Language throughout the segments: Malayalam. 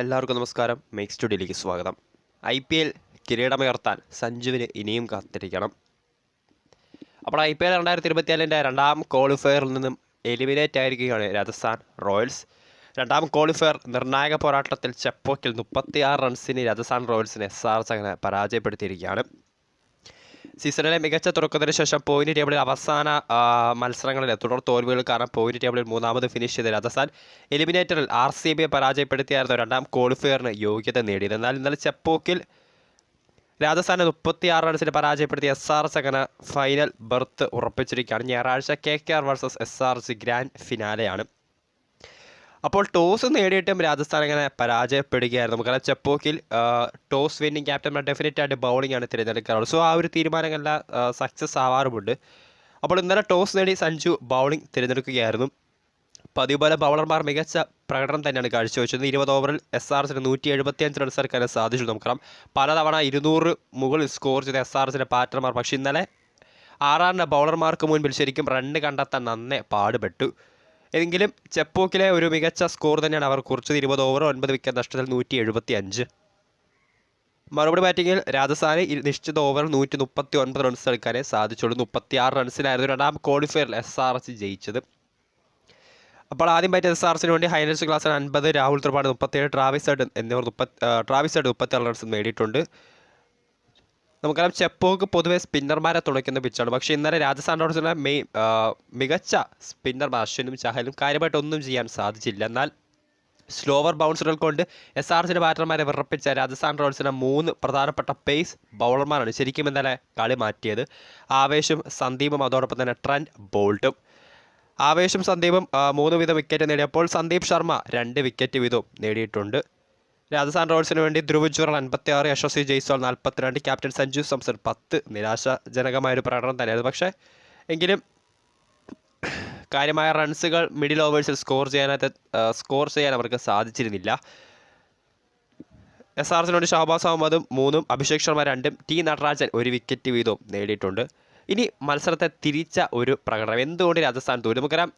എല്ലാവർക്കും നമസ്കാരം. മേക്സ് സ്റ്റുഡിയോയിലേക്ക് സ്വാഗതം. ഐ പി എൽ കിരീടമുയർത്താൻ സഞ്ജുവിന് ഇനിയും കാത്തിരിക്കണം. അപ്പോൾ ഐ പി എൽ രണ്ടായിരത്തി ഇരുപത്തിനാലിന്റെ രണ്ടാം ക്വാളിഫയറിൽ നിന്നും എലിമിനേറ്റ് ആയിരിക്കുകയാണ് രാജസ്ഥാൻ റോയൽസ്. രണ്ടാം ക്വാളിഫയർ നിർണായക പോരാട്ടത്തിൽ ചെപ്പോക്കിൽ മുപ്പത്തിയാറ് റൺസിന് രാജസ്ഥാൻ റോയൽസിനെ എസ് ആർ ചങ്ങനെ പരാജയപ്പെടുത്തിയിരിക്കുകയാണ്. സീസണിലെ മികച്ച തുടക്കത്തിന് ശേഷം പോയിന്റ് ടേബിളിൽ അവസാന മത്സരങ്ങളിൽ തുടർ തോൽവികൾ കാരണം പോയിന്റ് ടേബിളിൽ മൂന്നാമത് ഫിനിഷ് ചെയ്ത രാജസ്ഥാൻ എലിമിനേറ്ററിൽ ആർ സി ബിയെ പരാജയപ്പെടുത്തിയായിരുന്നു രണ്ടാം ക്വാളിഫയറിന് യോഗ്യത നേടിയത്. എന്നാൽ ഇന്നലെ ചെപ്പോക്കിൽ രാജസ്ഥാനെ മുപ്പത്തിയാറ് റൺസിന് പരാജയപ്പെടുത്തിയ എസ് ആർ ചകന ഫൈനൽ ബർത്ത് ഉറപ്പിച്ചിരിക്കുകയാണ്. ഞായറാഴ്ച K K R versus S R C grand ഫിനാലെയാണ് അപ്പോൾ ടോസ് നേടിയിട്ടും രാജസ്ഥാൻ അങ്ങനെ പരാജയപ്പെടുകയായിരുന്നു. നമുക്കറിയാം ചെപ്പോക്കിൽ ടോസ് വിന്നിങ് ക്യാപ്റ്റൻ ഡെഫിനറ്റ് ആയിട്ട് ബൗളിംഗ് ആണ് തിരഞ്ഞെടുക്കാറുള്ളത്. സോ ആ ഒരു തീരുമാനങ്ങളെല്ലാം സക്സസ് ആവാറുമുണ്ട്. അപ്പോൾ ഇന്നലെ ടോസ് നേടി സഞ്ജു ബൗളിംഗ് തിരഞ്ഞെടുക്കുകയായിരുന്നു. പതിവ് പോലെ ബൗളർമാർ മികച്ച പ്രകടനം തന്നെയാണ് കാഴ്ചവെച്ചത്. ഇരുപത് ഓവറിൽ എസ് ആർ എസിന് നൂറ്റി എഴുപത്തി അഞ്ച് റൺസ് എടുക്കാൻ സാധിച്ചു. നമുക്കറിയാം പലതവണ ഇരുന്നൂറ് മുകളിൽ സ്കോർ ചെയ്ത എസ് ആർ എസിന്റെ ബാറ്റർമാർ പക്ഷേ ഇന്നലെ ആറാറിന്റെ ബൗളർമാർക്ക് മുൻപിൽ ശരിക്കും റണ്ണ് കണ്ടെത്താൻ നന്നേ പാടുപെട്ടു. എങ്കിലും ചെപ്പോക്കിലെ ഒരു മികച്ച സ്കോർ തന്നെയാണ് അവർ കുറിച്ചത്. ഇരുപത് ഓവർ ഒൻപത് വിക്കറ്റ് നഷ്ടത്തിൽ നൂറ്റി എഴുപത്തി അഞ്ച് മറുപടി ബാറ്റിങ്ങിൽ രാജസ്ഥാന് നിശ്ചിത ഓവറിൽ നൂറ്റി മുപ്പത്തി ഒൻപത് റൺസ് എടുക്കാനേ സാധിച്ചുള്ളൂ. മുപ്പത്തി ആറ് റൺസിനായിരുന്നു രണ്ടാം ക്വാളിഫയറിൽ എസ് ആർ എസ് ജയിച്ചത്. അപ്പോൾ ആദ്യം പറ്റിയ എസ് ആർ എസിന് വേണ്ടി ഹൈനസ് ക്ലാസ്സിൽ അൻപത് രാഹുൽ ത്രിപാഠി മുപ്പത്തേഴ് ട്രാവിസ് ഹെഡ് എന്നിവർ മുപ്പത്തി ട്രാവിസ് ഹെഡ് മുപ്പത്തിയാറ് റൺസ് നേടിയിട്ടുണ്ട്. നമുക്കറിയാം ചെപ്പോക്ക് പൊതുവേ സ്പിന്നർമാരെ തുണയ്ക്കുന്ന പിച്ചാണ് പക്ഷേ ഇന്നലെ രാജസ്ഥാൻ റോഡ്സിലെ മെയിൻ മികച്ച സ്പിന്നർമാർ അശ്വിനും ചഹലും കാര്യമായിട്ട് ഒന്നും ചെയ്യാൻ സാധിച്ചില്ല. എന്നാൽ സ്ലോവർ ബൗൺസറുകൾ കൊണ്ട് എസ് ആർ സിയുടെ ബാറ്റർമാരെ വിറപ്പിച്ച രാജസ്ഥാൻ റോയൽസിന്റെ മൂന്ന് പ്രധാനപ്പെട്ട പേസ് ബൗളർമാരാണ് ശരിക്കും ഇന്നലെ കളി മാറ്റിയത്. ആവേശും സന്ദീപും അതോടൊപ്പം തന്നെ ട്രെൻഡ് ബോൾട്ടും. ആവേശം സന്ദീപും മൂന്ന് വീതം വിക്കറ്റ് നേടിയപ്പോൾ സന്ദീപ് ശർമ്മ രണ്ട് വിക്കറ്റ് വീതവും നേടിയിട്ടുണ്ട്. രാജസ്ഥാൻ റോയൽസിന് വേണ്ടി ധ്രുവ് ജുറൽ അൻപത്തി ആറ് യശസ്വി ജയ്സ്വാൾ നാൽപ്പത്തിരണ്ട് ക്യാപ്റ്റൻ സഞ്ജു സംസൺ പത്ത്. നിരാശാജനകമായൊരു പ്രകടനം തന്നെയായിരുന്നു. പക്ഷേ എങ്കിലും കാര്യമായ റൺസുകൾ മിഡിൽ ഓവേഴ്സിൽ സ്കോർ ചെയ്യാനായിട്ട് സ്കോർ ചെയ്യാൻ അവർക്ക് സാധിച്ചിരുന്നില്ല. എസ് ആർ എസിനോട് ഷഹബാസ് അഹമ്മദും മൂന്നും അഭിഷേക് ശർമ്മ രണ്ടും ടി നടരാജൻ ഒരു വിക്കറ്റ് വീതവും നേടിയിട്ടുണ്ട്. ഇനി മത്സരത്തെ തിരിച്ച ഒരു പ്രകടനം. എന്തുകൊണ്ട് രാജസ്ഥാൻ തോറ്റു? നമുക്കറിയാം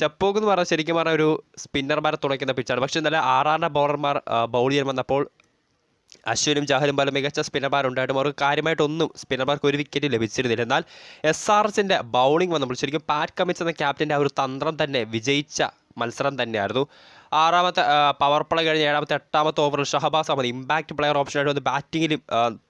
ചെപ്പോക്ക് എന്ന് പറഞ്ഞാൽ ശരിക്കും പറഞ്ഞാൽ ഒരു സ്പിന്നർമാരെ തുണയ്ക്കുന്ന പിച്ചാണ് പക്ഷേ ഇന്നലെ ആറാറിന്റെ ബൗളർമാർ ബൗൾ ചെയ്യാൻ വന്നപ്പോൾ അശ്വിനും ചഹലും പല മികച്ച സ്പിന്നർമാരുണ്ടായിട്ടും അവർക്ക് കാര്യമായിട്ടൊന്നും സ്പിന്നർമാർക്ക് ഒരു വിക്കറ്റ് ലഭിച്ചിരുന്നില്ല. എന്നാൽ എസ് ആർ എസിന്റെ ബൗളിംഗ് വന്നപ്പോൾ ശരിക്കും പാറ്റ് കമ്മിച്ച് എന്ന ക്യാപ്റ്റന്റെ ആ ഒരു തന്ത്രം തന്നെ വിജയിച്ച മത്സരം തന്നെയായിരുന്നു. ആറാമത്തെ പവർ പ്ലേ കഴിഞ്ഞ് ഏഴാമത്തെ എട്ടാമത്തെ ഓവറിൽ ഷഹബാസ് അഹമ്മദ് ഇമ്പാക്ട് പ്ലെയർ ഓപ്ഷനായിട്ട് വന്ന് ബാറ്റിങ്ങിൽ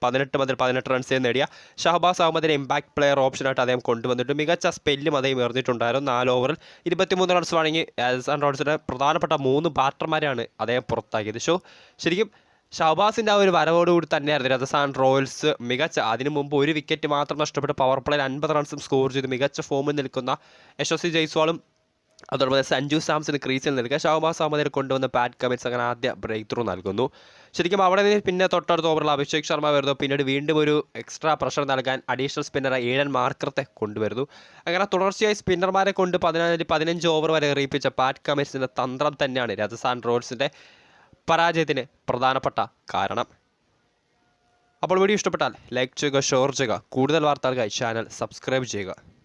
പതിനെട്ട് മുതൽ പതിനെട്ട് റൺസ് നേടിയ ഷഹബാസ് അഹമ്മദിനെ ഇമ്പാക്ട് പ്ലെയർ ഓപ്ഷനായിട്ട് അദ്ദേഹം കൊണ്ടുവന്നിട്ട് മികച്ച സ്പെല്ലും അദ്ദേഹം എറിഞ്ഞിട്ടുണ്ടായിരുന്നു നാല് ഓവറിൽ ഇരുപത്തിമൂന്ന് റൺസ് വാങ്ങി രാജസ്ഥാൻ റോഡ്സിന്റെ പ്രധാനപ്പെട്ട മൂന്ന് ബാറ്റർമാരെയാണ് അദ്ദേഹം പുറത്താക്കിയത്. സോ ശരിക്കും ഷഹബാസിന്റെ ആ ഒരു വരവോടുകൂടി തന്നെയായിരുന്നു രാജസ്ഥാൻ റോയൽസ് മികച്ച അതിനു മുമ്പ് ഒരു വിക്കറ്റ് മാത്രം നഷ്ടപ്പെട്ട് പവർ പ്ലേയിൽ അൻപത് റൺസും സ്കോർ ചെയ്ത് മികച്ച ഫോമിൽ നിൽക്കുന്ന യശസ്വി ജയ്സ്വാളും അതോടൊപ്പം തന്നെ സഞ്ജു സാംസൺ ക്രീസിൽ നിൽക്കുക. ഷഹബാസ് അഹമ്മദിനെ കൊണ്ടുവന്ന പാറ്റ് കമിൻസ് അങ്ങനെ ആദ്യ ബ്രേക്ക് ത്രൂ നൽകുന്നു. ശരിക്കും അവിടെ നിന്ന് പിന്നെ തൊട്ടടുത്ത ഓവറിൽ അഭിഷേക് ശർമ്മ വരുന്നു. പിന്നീട് വീണ്ടും ഒരു എക്സ്ട്രാ പ്രഷർ നൽകാൻ അഡീഷണൽ സ്പിന്നറെ ഏഴൻ മാർക്കറത്തെ കൊണ്ടുവരുന്നു. അങ്ങനെ തുടർച്ചയായി സ്പിന്നർമാരെ കൊണ്ട് പതിനാല് പതിനഞ്ച് ഓവർ വരെ എറിയിപ്പിച്ച പാറ്റ് കമിൻസിന്റെ തന്ത്രം തന്നെയാണ് രാജസ്ഥാൻ റോയൽസിന്റെ പരാജയത്തിന് പ്രധാനപ്പെട്ട കാരണം. അപ്പോൾ വീഡിയോ ഇഷ്ടപ്പെട്ടാൽ ലൈക്ക് ചെയ്യുക ഷെയർ ചെയ്യുക. കൂടുതൽ വാർത്തകൾക്കായി ചാനൽ സബ്സ്ക്രൈബ് ചെയ്യുക.